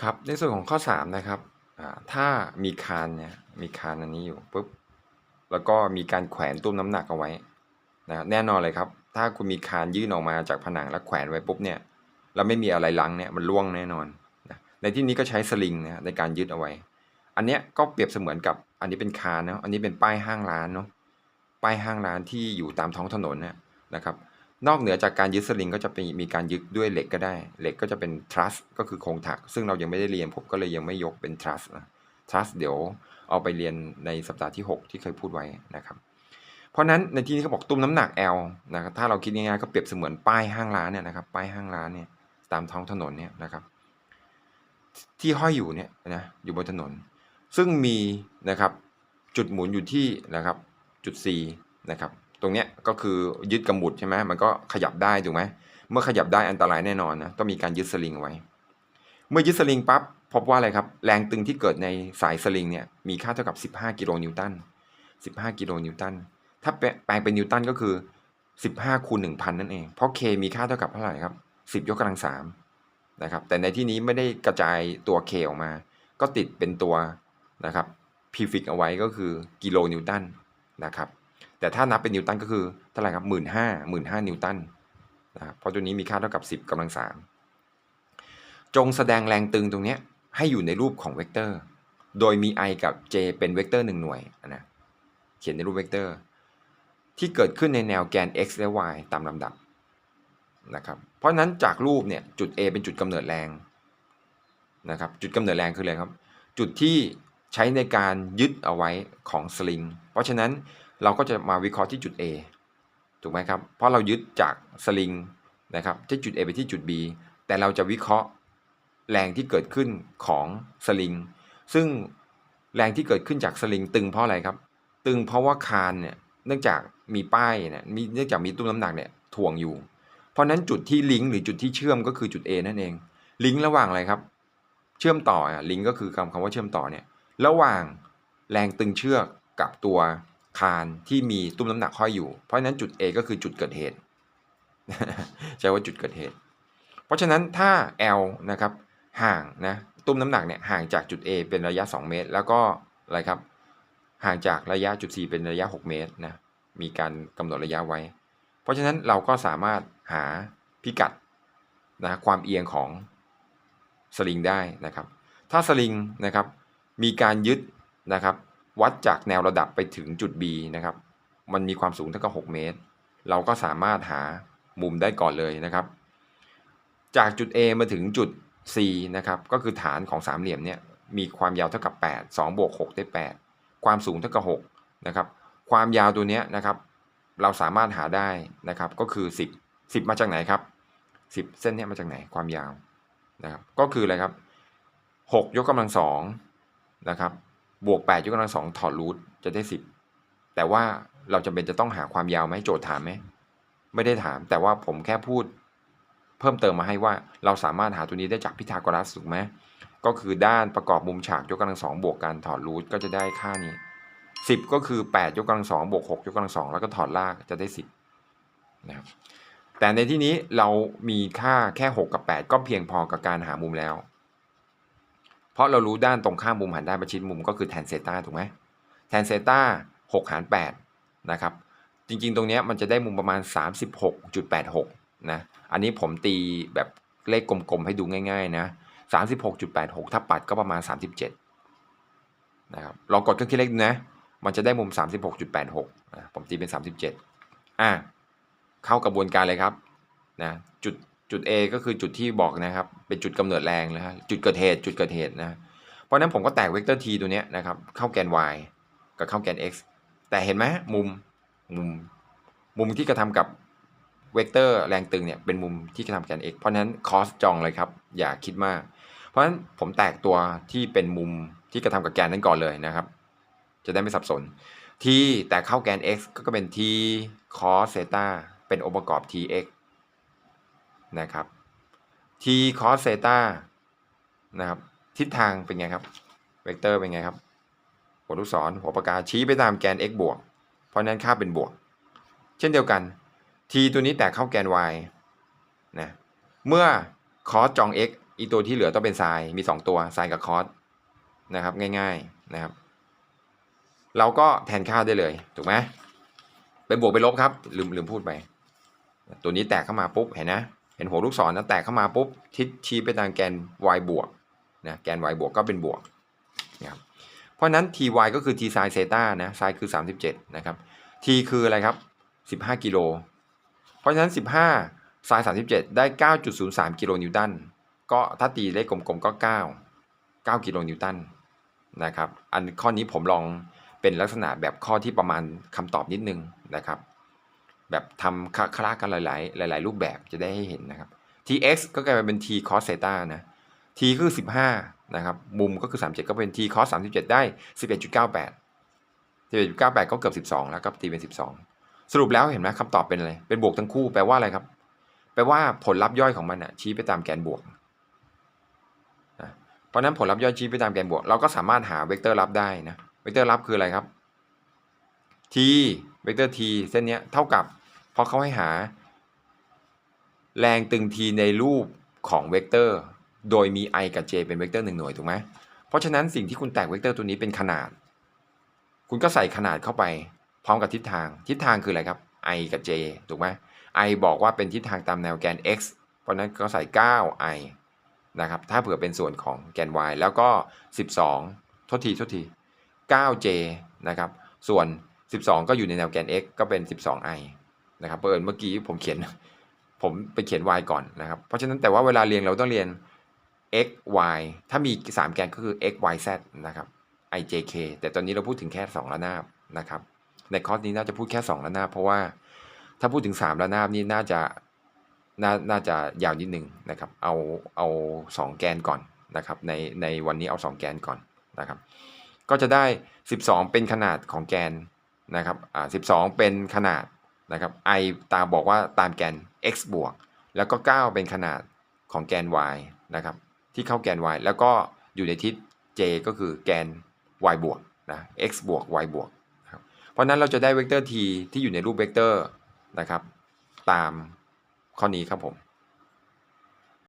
ครับในส่วนของข้อ 3 นะครับอ่าถ้ามีคานเนี่ยมีคานอันนี้อยู่ปุ๊บแล้วก็มีการแขวนตุ้มน้ำหนักเอาไว้นะแน่นอนเลยครับ ถ้าคุณมีคานยื่นออกมาจากผนังแล้วแขวนไว้ปุ๊บเนี่ยแล้วไม่มีอะไรลังเนี่ยมันร่วงแน่นอนนะในที่นี้ก็ใช้สลิงนะในการยึดเอาไว้ อันเนี้ยก็เปรียบเสมือนกับอันนี้เป็นคานเนาะอันนี้เป็นป้ายห้างร้านเนาะป้ายห้างร้านที่อยู่ตามท้องถนนเนี่ยนะครับ นอกเหนือจากการยึดสลิงก็จะเป็นมีการยึดด้วยเหล็กก็ได้ เหล็กก็จะเป็นทรัสก็คือโครงถัก ซึ่งเรายังไม่ได้เรียนผมก็เลยยังไม่ยกเป็นทรัสนะทรัสเดี๋ยวเอาไปเรียนในสัปดาห์ที่ 6 ที่เคยพูดไว้นะครับ เพราะฉะนั้นในที่นี้เขาบอกตุ้มน้ำหนัก L นะครับถ้าเราคิดง่ายๆก็เปรียบเสมือนป้ายห้างร้านเนี่ยนะครับป้ายห้างร้านเนี่ยตามท้องถนนเนี่ยนะครับ ที่ห้อยอยู่เนี่ยนะอยู่บนถนน ซึ่งมีนะครับจุดหมุนอยู่ที่นะครับจุด C นะครับ ตรงเนี้ยก็คือยึดกำหมุดใช่ไหมมันก็ขยับได้ถูกไหมเมื่อขยับได้อันตรายแน่นอนนะต้องมีการยึดสลิงเอาไว้ เมื่อยึดสลิงปั๊บพบว่าอะไรครับ แรงตึงที่เกิดในสายสลิงเนี่ยมีค่าเท่ากับ 15 กิโลนิวตัน 15 กิโลนิวตัน ถ้าแปลงเป็นนิวตันก็คือ 15 คูณ 1,000 นั่นเอง เพราะ K มีค่าเท่ากับเท่าไหร่ครับ 10 ยกกำลัง3นะครับ แต่ในที่นี้ไม่ได้กระจายตัว K ออกมา ก็ติดเป็นตัวนะครับพีฟิกเอาไว้ก็คือกิโลนิวตันนะครับ แต่ถ้านับเป็นนิวตันก็คือเท่าไหร่ครับหมื่นห้าหมื่นห้านิวตันนะครับเพราะตัวนี้มีค่าเท่ากับ 10กำลังสามจงแสดงแรงตึงตรงนี้ให้อยู่ในรูปของเวกเตอร์ โดยมี i กับ j เป็นเวกเตอร์หนึ่งหน่วยนะเขียนในรูปเวกเตอร์ ที่เกิดขึ้นในแนวแกน x และ y ตามลำดับนะครับเพราะฉะนั้นจากรูปเนี่ยจุด a เป็นจุดกำเนิดแรงนะครับจุดกำเนิดแรงคืออะไรครับ จุดที่ใช้ในการยึดเอาไว้ของสลิง เพราะฉะนั้น เราก็จะมาวิเคราะห์ที่จุด A ถูกไหมครับ เพราะเรายึดจากสลิงนะครับที่จุด A ไปที่จุด B แต่เราจะวิเคราะห์แรงที่เกิดขึ้นของสลิง ซึ่งแรงที่เกิดขึ้นจากสลิงตึงเพราะอะไรครับ ตึงเพราะว่าคานเนี่ยเนื่องจากมีป้ายเนี่ยมีเนื่องจากมีตุ้มน้ำหนักเนี่ยถ่วงอยู่ เพราะนั้นจุดที่ลิงก์หรือจุดที่เชื่อมก็คือจุด A นั่นเอง ลิงก์ระหว่างอะไรครับ เชื่อมต่ออะลิงก์ก็คือคำคำว่าเชื่อมต่อเนี่ยระหว่างแรงตึงเชือกกับตัว คานที่มีตุ้มน้ำหนักห้อยอยู่ เพราะฉะนั้นจุด A ก็คือจุดเกิดเหตุใช้ว่าจุดเกิดเหตุ เพราะฉะนั้นถ้า L นะครับห่างนะตุ้มน้ำหนักเนี่ยห่างจากจุด A เป็นระยะ 2 เมตร แล้วก็อะไรครับ ห่างจากระยะจุด C เป็นระยะ 6 เมตรนะมีการกำหนดระยะไว้ เพราะฉะนั้นเราก็สามารถหาพิกัดนะความเอียงของสลิงได้นะครับ ถ้าสลิงนะครับมีการยึดนะครับ วัดจากแนวระดับไปถึงจุด B นะครับ มันมีความสูงเท่ากับ 6 เมตร เราก็สามารถหามุมได้ก่อนเลยนะครับ จากจุด A มาถึงจุด C นะครับ ก็คือฐานของสามเหลี่ยมเนี่ย มีความยาวเท่ากับ 8 2บวก6ได้ 8 ความสูงเท่ากับ6นะครับ ความยาวตัวเนี้ยนะครับ เราสามารถหาได้นะครับ ก็คือ 10 10 มาจากไหนครับ 10 เส้นเนี้ยมาจากไหน ความยาวนะครับ ก็คืออะไรครับ6ยกกำลังสองนะครับ บวก8ยกกำลังสองถอดรูทจะได้ 10 แต่ว่าเราจำเป็นจะต้องหาความยาวไหมโจทย์ถามไหมไม่ได้ถาม แต่ว่าผมแค่พูด เพิ่มเติมมาให้ว่าเราสามารถหาตัวนี้ได้จากพิทาโกรัสถูกไหมก็คือด้านประกอบมุมฉากยกกำลังสองบวกกันถอดรูทก็จะได้ค่านี้ 10 ก็คือ 8 ยกกำลังสองบวก6ยกกำลังสองแล้วก็ถอดรากจะได้ 10นะครับแต่ในที่นี้เรามีค่าแค่ 6 กับ 8 ก็เพียงพอกับการหามุมแล้ว เพราะเรารู้ด้านตรงข้ามมุมหันด้านประชิดมุมก็คือแทนเซต้าถูกไหมแทนเซต้า6หาร8นะครับจริงๆ ตรงเนี้ยมันจะได้มุมประมาณ 36.86นะอันนี้ผมตีแบบเลขกลมๆให้ดูง่ายๆนะ36.86 ถ้าปัดก็ประมาณ 37นะครับลองกดเครื่องคิดเลขดูนะ มันจะได้มุม 36.86นะผมตีเป็น 37 อะเข้ากระบวนการเลยครับนะจุด จุด A ก็คือจุดที่บอกนะครับ เป็นจุดกำเนิดแรงนะฮะจุดเกิดเหตุจุดเกิดเหตุนะเพราะนั้นผมก็แตกเวกเตอร์ t ตัวเนี้ยนะครับเข้าแกน y กับเข้าแกน x แต่เห็นไหมมุมมุมมุมที่กระทำกับเวกเตอร์แรงตึงเนี่ยเป็นมุมที่กระทำแกน x เพราะฉะนั้นคอสจองเลยครับ อย่าคิดมาก เพราะฉะนั้นผมแตกตัวที่เป็นมุมที่กระทำกับแกนนั้นก่อนเลยนะครับ จะได้ไม่สับสน t แต่เข้าแกน x ก็เป็น t cos เซตาเป็นองค์ประกอบ tx นะครับ t cos เซตานะครับ ทิศทางเป็นไงครับ เวกเตอร์เป็นไงครับ หัวลูกศรหัวปากกาชี้ไปตามแกน x บวก เพราะนั้นค่าเป็นบวก เช่นเดียวกัน t ตัวนี้แตกเข้าแกน y นะ เมื่อ cos จอง x อีตัวที่เหลือต้องเป็นไซน์มีสองตัวไซน์กับคอสนะครับ ง่ายๆนะครับ เราก็แทนค่าได้เลย ถูกไหมเป็นบวกเป็นลบครับ ลืมลืมพูดไป ตัวนี้แตกเข้ามาปุ๊บเห็นนะ เห็นหัวลูกศรนะแตกเข้ามาปุ๊บทิศชี้ไปทางแกน y บวกนะแกน y บวกก็เป็นบวกนะครับเพราะนั้น ty ก็คือ t sin เซต้านะ sin คือ 37 นะครับ t คืออะไรครับ 15 กิโล เพราะฉะนั้น 15 sin 37 ได้ 9.03 กิโลนิวตัน ก็ถ้าตีเลขกลมๆก็ 9 9 กิโลนิวตันนะครับ อันข้อนี้ผมลองเป็นลักษณะแบบข้อที่ประมาณคำตอบนิดนึงนะครับ แบบทำคลากันหลาย ๆ หลาย ๆ รูปแบบจะได้ให้เห็นนะครับ tx ก็กลายเป็น t cos เซตานะ t คือ 15 นะครับ มุมก็คือ 37 ก็เป็น t cos 37 ได้ 11.98 11.98 ก็เกือบ 12 แล้วก็ตีเป็น 12 สรุปแล้วเห็นไหมคำตอบเป็นอะไร เป็นบวกทั้งคู่แปลว่าอะไรครับ แปลว่าผลลัพธ์ย่อยของมันอะชี้ไปตามแกนบวกนะเพราะฉะนั้นผลลัพธ์ย่อยชี้ไปตามแกนบวก เราก็สามารถหาเวกเตอร์ลับได้นะ เวกเตอร์ลับคืออะไรครับ t เวกเตอร์ t เส้นนี้เท่ากับเพราะเขาให้หา แรงตึง t ในรูปของเวกเตอร์ โดยมี i กับ j เป็นเวกเตอร์หนึ่งหน่วยถูกไหมเพราะฉะนั้นสิ่งที่คุณแตกเวกเตอร์ตัวนี้เป็นขนาด คุณก็ใส่ขนาดเข้าไปพร้อมกับทิศทาง ทิศทางคืออะไรครับ i กับ j ถูกไหม i บอกว่าเป็นทิศทางตามแนวแกน x เพราะฉะนั้นก็ใส่ 9i นะครับ ถ้าเผื่อเป็นส่วนของแกน y แล้วก็ 12 โทษที โทษที 9j นะครับ ส่วน 12 ก็อยู่ในแนวแกน x ก็เป็น 12i นะครับเปิดเมื่อกี้ผมเขียน ผมไปเขียน y ก่อนนะครับ เพราะฉะนั้นแต่ว่าเวลาเรียนเราต้องเรียน x y ถ้ามี 3 แกนก็คือ x y z นะครับ i j k แต่ตอนนี้เราพูดถึงแค่ 2 ระนาบนะครับ ในคอร์สนี้น่าจะพูดแค่ 2 ระนาบ เพราะว่าถ้าพูดถึง 3 ระนาบนี่น่าจะน่าน่าจะยาวนิดหนึ่งนะครับ เอาเอา 2 แกนก่อนนะครับ ในในวันนี้เอา 2 แกนก่อนนะครับ ก็จะได้ 12 เป็นขนาดของแกน นะครับอ่า12 เป็นขนาดนะครับ i ตามบอกว่าตามแกน x บวก แล้วก็ 9 เป็นขนาดของแกน y นะครับที่เข้าแกน y แล้วก็อยู่ในทิศ j ก็คือแกน y บวกนะ x บวก y บวกนะครับเพราะฉะนั้นเราจะได้เวกเตอร์ t ที่อยู่ในรูปเวกเตอร์นะครับตามข้อนี้ครับผม